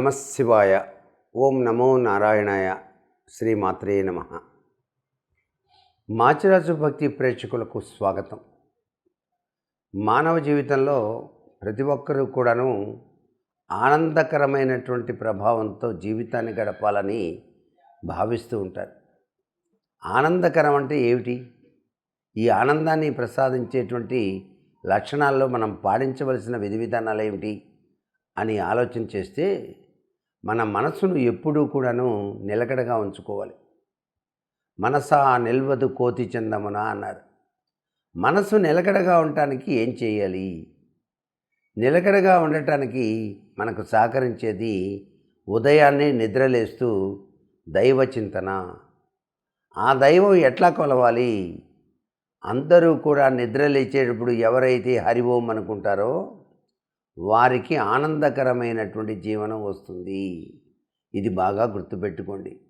నమశివాయ. ఓం నమో నారాయణాయ. శ్రీమాత్రే నమ. మాచిరాజు భక్తి ప్రేక్షకులకు స్వాగతం. మానవ జీవితంలో ప్రతి ఒక్కరూ కూడాను ఆనందకరమైనటువంటి ప్రభావంతో జీవితాన్ని గడపాలని భావిస్తూ ఉంటారు. ఆనందకరం అంటే ఏమిటి? ఈ ఆనందాన్ని ప్రసాదించేటువంటి లక్షణాల్లో మనం పాటించవలసిన విధి విధానాలు ఏమిటి? అని ఆలోచన చేస్తే మన మనసును ఎప్పుడూ కూడాను నిలకడగా ఉంచుకోవాలి. మనసా నిల్వదు కోతి చందమున అన్నారు. మనసు నిలకడగా ఉండటానికి ఏం చేయాలి? నిలకడగా ఉండటానికి మనకు సహకరించేది ఉదయాన్నే నిద్రలేస్తూ దైవ చింతన. ఆ దైవం ఎట్లా కొలవాలి? అందరూ కూడా నిద్రలేచేటప్పుడు ఎవరైతే హరివోం అనుకుంటారో వారికి ఆనందకరమైనటువంటి జీవనం వస్తుంది. ఇది బాగా గుర్తుపెట్టుకోండి.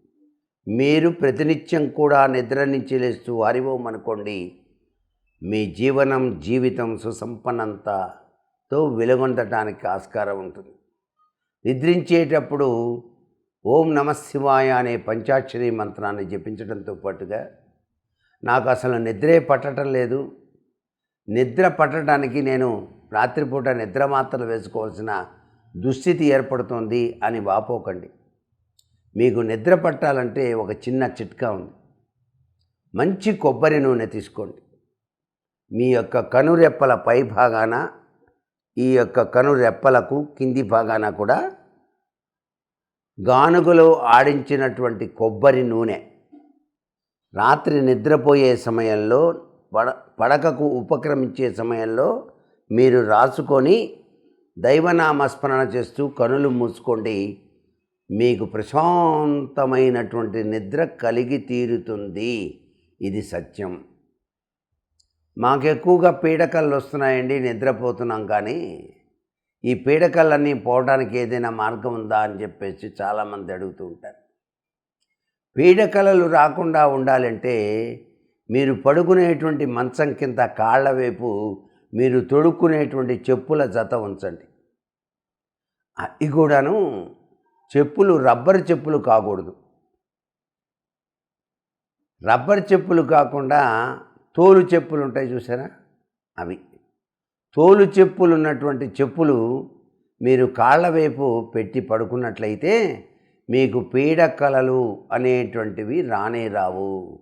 మీరు ప్రతినిత్యం కూడా నిద్ర నుంచి లేస్తూ హరి అనుకోండి మీ జీవనం జీవితం సుసంపన్నంతతో వెలుగొందటానికి ఆస్కారం ఉంటుంది. నిద్రించేటప్పుడు ఓం నమ శివాయ అనే పంచాక్షరి మంత్రాన్ని జపించడంతో పాటుగా నాకు అసలు నిద్రే పట్టడం లేదు. నిద్ర పట్టడానికి నేను రాత్రిపూట నిద్ర మాత్రలు వేసుకోవాల్సిన దుస్థితి ఏర్పడుతోంది అని వాపోకండి. మీకు నిద్ర పట్టాలంటే ఒక చిన్న చిట్కా ఉంది. మంచి కొబ్బరి నూనె తీసుకోండి. మీ యొక్క కనురెప్పల పై భాగాన ఈ యొక్క కనురెప్పలకు కింది భాగాన కూడా గానుగలో ఆడించినటువంటి కొబ్బరి నూనె. రాత్రి నిద్రపోయే సమయంలో పడ పడకకు ఉపక్రమించే సమయంలో మీరు రాసుకొని దైవనామస్మరణ చేస్తూ కనులు మూసుకోండి. మీకు ప్రశాంతమైనటువంటి నిద్ర కలిగి తీరుతుంది. ఇది సత్యం. మాకు ఎక్కువగా పీడకలు వస్తున్నాయండి నిద్రపోతున్నాం కానీ. ఈ పీడకలన్నీ పోవడానికి ఏదైనా మార్గం ఉందా అని చెప్పేసి చాలామంది అడుగుతూ ఉంటారు. పీడకలలు రాకుండా ఉండాలంటే మీరు పడుకునేటువంటి మంచం కింద కాళ్ళ వైపు మీరు తొడుక్కునేటువంటి చెప్పుల జత ఉంచండి. అవి కూడాను చెప్పులు రబ్బర్ చెప్పులు కాకూడదు. రబ్బర్ చెప్పులు కాకుండా తోలు చెప్పులు ఉంటాయి చూసారా? అవి. తోలు చెప్పులు ఉన్నటువంటి చెప్పులు మీరు కాళ్ళ వైపు పెట్టి పడుకున్నట్లయితే మీకు పీడకలలు అనేటువంటివి రానే రావు.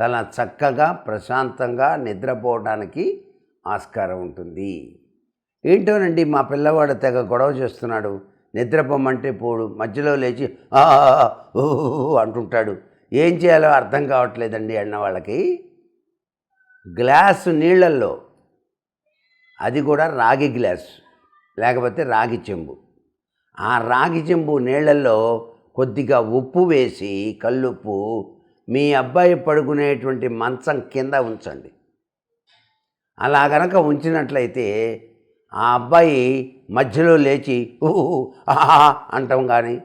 చాలా చక్కగా ప్రశాంతంగా నిద్రపోవడానికి ఆస్కారం ఉంటుంది. ఏంటోనండి మా పిల్లవాడు తెగ గొడవ చేస్తున్నాడు. నిద్రపోమంటే పోడు. మధ్యలో లేచి ఓ అంటుంటాడు. ఏం చేయాలో అర్థం కావట్లేదండి అన్న వాళ్ళకి. గ్లాసు నీళ్ళల్లో. అది కూడా రాగి గ్లాస్. లేకపోతే రాగి చెంబు. ఆ రాగి చెంబు నీళ్ళల్లో కొద్దిగా ఉప్పు వేసి కల్లుప్పు మీ అబ్బాయి పడుకునేటువంటి మంచం కింద ఉంచండి. అలా గనక ఉంచినట్లయితే ఆ అబ్బాయి మధ్యలో లేచి ఊహు ఆహా అంటం కానీ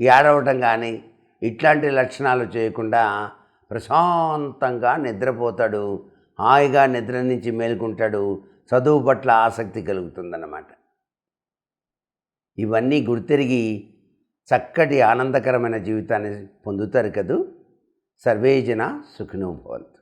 ఏడవటం కానీ ఇట్లాంటి లక్షణాలు చేయకుండా ప్రశాంతంగా నిద్రపోతాడు. హాయిగా నిద్ర నుంచి మేలుకుంటాడు. చదువు పట్ల ఆసక్తి కలుగుతుందన్నమాట. ఇవన్నీ గుర్తిరిగి చక్కటి ఆనందకరమైన జీవితాన్ని పొందుతారు కదూ. సర్వేజన సుఖినోభవంతు